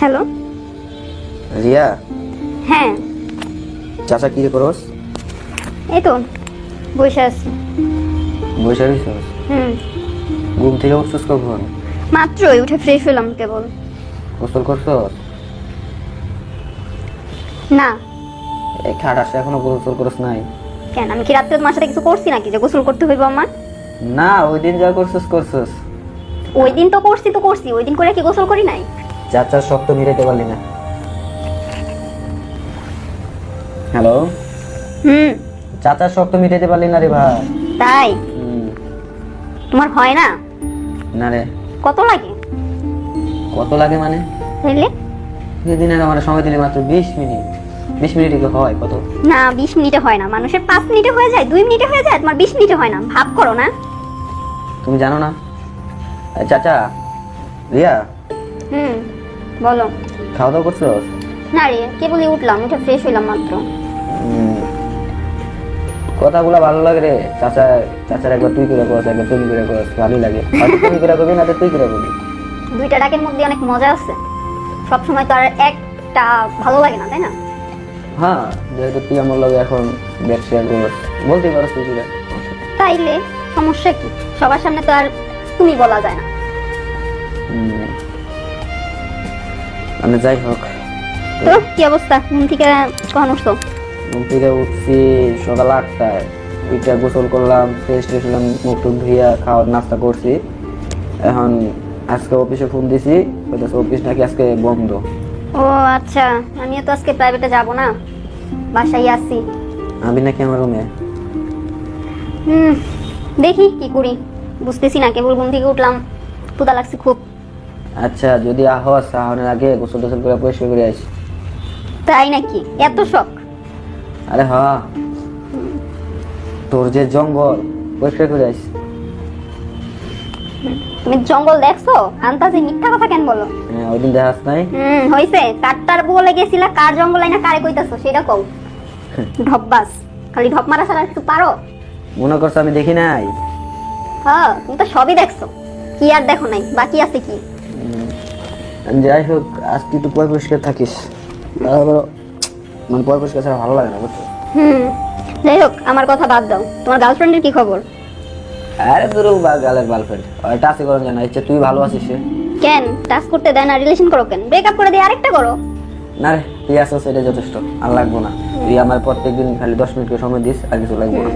Hello? Riya? হ্যাঁ। চাচা কি করস? এই তো বসে আছি। বসে আছিস হুম। ঘুম থেকে উঠছস কখন? মাত্রই উঠে ফ্রেশ হলাম কেবল। গোসল করছস? না। এই খাট আসে এখনও গোসল করস নাই। কেন আমি কি রাত্রে তোমার সাথে কিছু করছি নাকি যে গোসল করতে হইব আমার? না ওই দিন যা করছস করছস। ওই দিন তো করছি তো করছি ওই দিন করে কি গোসল করি নাই? চাচার শক্ত মিটাইতে পারলি না হ্যালো? হুম। চাচার শক্ত মিটাইতে পারলি না রে ভাই। তাই? হুম, তোমার হয় না? না রে। কত লাগে? কত লাগে মানে? বুঝলে সেদিন আর আমার সময় দিলি মাত্র বিশ মিনিট। বিশ মিনিটে কি হয় কত? না বিশ মিনিটে হয় না। মানুষের পাঁচ মিনিটে হয়ে যায় দুই মিনিটে হয়ে যায় তোমার বিশ মিনিটে হয় না। ভাব করো না। তুমি জানো না? চাচা রিয়া? হুম। বলো। খাওয়া দাওয়া করছ? না রে কেবলই উঠলাম উঠে ফ্রেশ হইলাম মাত্র। কথাগুলো ভালো লাগে রে। চাচা চাচার একবার তুই করে করস একবার তুমি করে করস ভালোই লাগে। তুমি করে করবি না তুই করে করবি। দুইটা ডাকের মধ্যে অনেক মজা আছে। সব সময় তো আর একটা ভালো লাগে না তাই না? হ্যাঁ যেহেতু তুই আমার লগে এখন শেয়ার করস বলতেই পারস তুই করে। তাইলে সমস্যা কি? সবার সামনে তো আর তুমি বলা যায় না। মানে যাই হোক। তো কি অবস্থা? ঘুম থেকে কখন উঠছো? ঘুম থেকে উঠছি সকাল আটটায়। উইটা গোসল করলাম ফ্রেশ ট্রেশ হলাম মুখ টুক ধুইয়া খাওয়ার নাস্তা করছি। এখন আজকে অফিসে ফোন দিছি বলতেছে অফিস নাকি আজকে বন্ধ। ও আচ্ছা। আমিও তো আজকে প্রাইভেটে যাব না। বাসায় আসি আমি নাকি আমার রুমে? হুম দেখি কি করি। বুঝতেছি না কেবল ঘুম থেকে উঠলাম। ক্ষুদা লাগছে খুব। আচ্ছা যদি আহস আহনের আগে গোসল টোসল করে পরিষ্কার করে আসি। তাই নাকি? এত শখ। আরে হ। তোর যে জঙ্গল পরিষ্কার করে আসি। তুমি জঙ্গল দেখছ? আন্তাজে মিথ্যা কথা কেন বলো? হ্যাঁ ওই দিন দেখাস নাই? হুম হইছে। কারটার বলে গেছিলা কার জঙ্গল আইনা কারে কইতাছো সেটা কও। ঢপবাস খালি ঢপ মারা ছাড়া কিছু পারো? মনে করছ আমি দেখি নাই? হ্যাঁ তুমি তো সবই দেখছ। কি আর দেখো নাই? বাকি আছে কি? যাই হোক আজকে একটু পয় পরিষ্কার থাকিস। মানে পয় পরিষ্কার ছাড়া ভালো লাগে না বুঝছ? হুম যাই হোক আমার কথা বাদ দাও। তোমার গার্লফ্রেন্ডের কি খবর? আরে তোর গালের গার্লফ্রেন্ড ওইটা আছে করুন জানা ইচ্ছে তুই ভালো আছিস সে। কেন? টাচ করতে দেয় না রিলেশন করো কেন? ব্রেকআপ করে দিয়ে আরেকটা করো। না রে তুই আসো সেটা যথেষ্ট। আর লাগবো না। তুই আমার প্রত্যেকদিন খালি দশ মিনিট করে সময় দিস আর কিছু লাগবো না।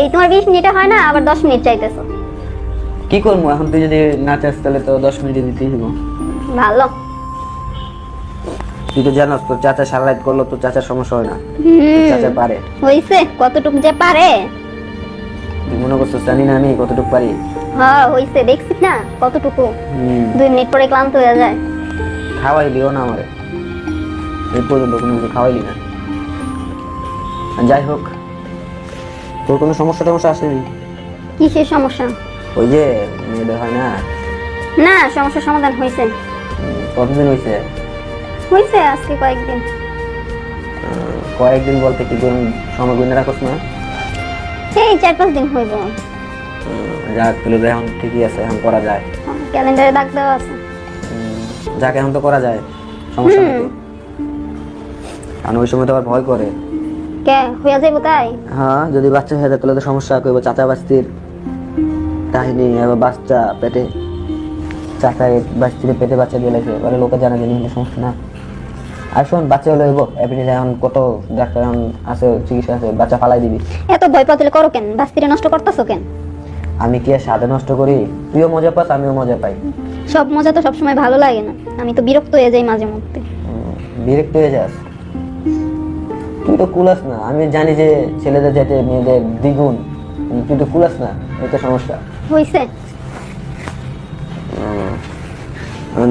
এই তোমার বিশ মিনিটে হয় না আবার দশ মিনিট চাইতেছো। কি করব? এখন তুই যদি না চাস তাহলে তো দশ মিনিট দিতেই হব ভালো। তুই তো জানাস তোর চাচা সারা রাত করল তোর চাচার সমস্যা হয় না। তোর চাচা পারে। হইছে কতটুকু যে পারে? তুই মনে করছিস জানি না আমি কতটুকু পারি। হ্যাঁ হইছে দেখছিস না কতটুকু। দুই মিনিট পরে ক্লান্ত হয়ে যায়। খাওয়াইলিও না আমারে। এই পর্যন্ত কোনো কিছু খাওয়াইলি না। যাই হোক তোর কোনো সমস্যা টমস্যা আসেনি? কিসের সমস্যা? ওই যে মেয়েদের হয় না? না সমস্যার সমাধান হয়েছে কতদিন হয়েছে হয়েছে আজকে কয়েকদিন। কয়েকদিন বলতে কি কোন সময় গুনে রাখোস না? এই চার পাঁচ দিন হইব। যাক তাহলে তো এখন ঠিকই আছে এখন করা যায়। ক্যালেন্ডারে দাগ দেওয়া আছে। যাক এখন তো করা যায় সমস্যা নেই। কারণ ওই সময় তো আবার ভয় করে। কে হইয়া যাইব তাই? হ্যাঁ যদি বাচ্চা হয়ে যায় তাহলে তো সমস্যা করব চাচা বাস্তির কাহিনী এবার বাচ্চা পেটে চাচা বাস্তির পেটে বাচ্চা দিয়ে লেগে এবারে লোকে জানা জানি হলে সমস্যা না। আর শোন বাচ্চা হলে হইব এমনি এখন কত ডাক্তার এখন আছে চিকিৎসা আছে বাচ্চা ফালাই দিবি। এত ভয় পাতলে করো কেন? বাস্তিরে নষ্ট করতেছো কেন? আমি কি আর সাদে নষ্ট করি? তুইও মজা পাস আমিও মজা পাই। সব মজা তো সবসময় ভালো লাগে না। আমি তো বিরক্ত হয়ে যাই মাঝে মধ্যে। বিরক্ত হয়ে যাস। তুই তো কুলাস না। আমি জানি যে ছেলেদের যাতে মেয়েদের দ্বিগুণ কিন্তু তুই তো কুলাস না এটা সমস্যা। হইছে?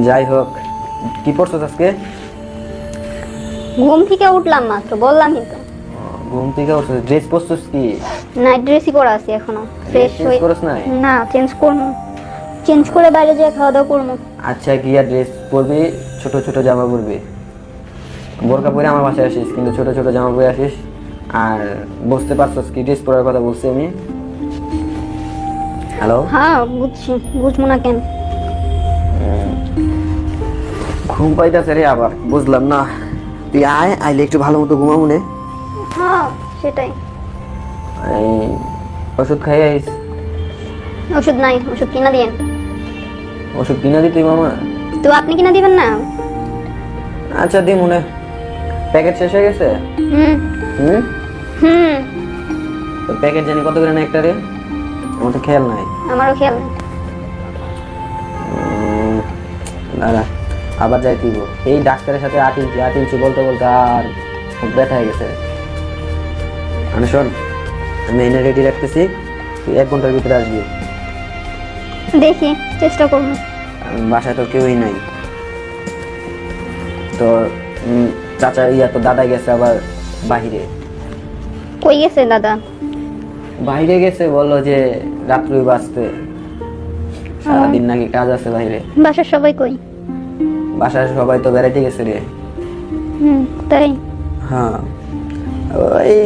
যাই হোক কি পড়ছো আজকে? ঘুম থেকে উঠলাম মাত্র বললামই তো। ঘুম থেকে উঠছো ড্রেস পরছিস কি? না ড্রেসই পরা আছি এখনও। ফ্রেশ হয়ে করিস নাই? না চেঞ্জ করব। চেঞ্জ করে বাইরে যেয়ে খাওয়া দাওয়া করব। আচ্ছা কি আর ড্রেস পরবি ছোট ছোট জামা পরবি। বোরকা পরে আমার বাসায় আসিস কিন্তু ছোট ছোট জামা পরে আসিস। আর বুঝতে পারছিস কি ড্রেস পরার কথা বলছি আমি। হ্যালো হ্যাঁ বুঝছি। বুঝব না কেন? ঘুম পাইতেছে রে আবার বুঝলাম না। তুই আয় আইলে একটু ভালো মতো ঘুমাবো নে। হ্যাঁ সেটাই। এই ওষুধ খাই আইস? ওষুধ নাই ওষুধ কিনা দিয়েন ওষুধ কিনে দিতে মামা? তো আপনি কিনা দিবেন না? আচ্ছা দি মনে প্যাকেট শেষ হয়ে গেছে? হুম। হুম? হুম। প্যাকেট জানি কত করে না একটা রে? আমার তো খেয়াল নাই। আমারও খেয়াল নেই। দাঁড়া আবার যাই তুইব। এই ডাক্তারের সাথে আট ইঞ্চি আট ইঞ্চি বলতে বলতে আর খুব ব্যথা হয়ে গেছে। মানে শোন আমি এনে রেডি রাখতেছি তুই এক ঘণ্টার ভিতরে আসবি। দেখি চেষ্টা করব। বাসায় তো কেউই নাই। তো চাচা ইয়া তো দাদা গেছে আবার বাহিরে। কই গেছে দাদা? বাইরে গেছে বলল যে রাত্রি বাঁচতে। সারাদিন নাকি কাজ আছে বাইরে। বাসার সবাই কই? বাসার সবাই তো বেড়াইতে গেছে রে। হুম তাই? হ্যাঁ। এই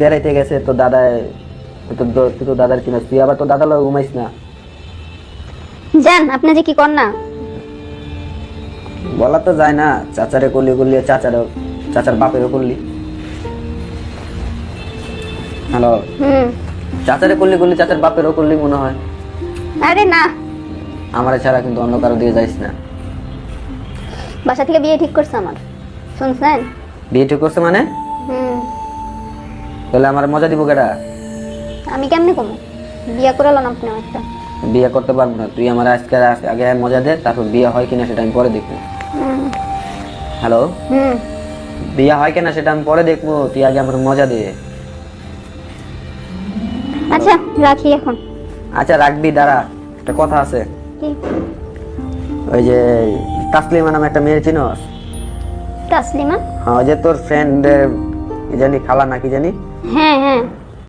বেড়াইতে গেছে তো দাদা তো তো দাদার কিনা তুই আবার তো দাদা লোক ঘুমাইস না? যান আপনি যে কি কর না বলা তো যায় না চাচারে করলি করলি চাচারও চাচার বাপেরও করলি। হ্যালো হুম। চাচারে করলি করলি চাচার বাপেরও করলি মনে হয়। আরে না আমার ছাড়া কিন্তু অন্য কারও দিয়ে যাইস না। বাসা থেকে বিয়ে ঠিক করছে আমার শুনছেন? বিয়ে ঠিক করছে মানে? হুম। তাহলে আমার মজা দিব কেটা আমি কেমনে কমো বিয়ে করালাম আপনি একটা বিয়ে করতে পারব না। তুই আমার আজকে আগে মজা দে তারপর বিয়ে হয় কিনা সেটা আমি পরে দেখব। হ্যালো? হুম। বিয়ে হয় কিনা সেটা আমি পরে দেখব। তুই আগে আমার মজা দে। আচ্ছা রাখি এখন। আচ্ছা রাখবি দাঁড়া। একটা কথা আছে। ওই যে তাসলিমা নামে একটা মেয়ে চিনস? তাসলিমা? হ্যাঁ ওই যে তোর ফ্রেন্ড জানি খালা নাকি জানি? হ্যাঁ হ্যাঁ।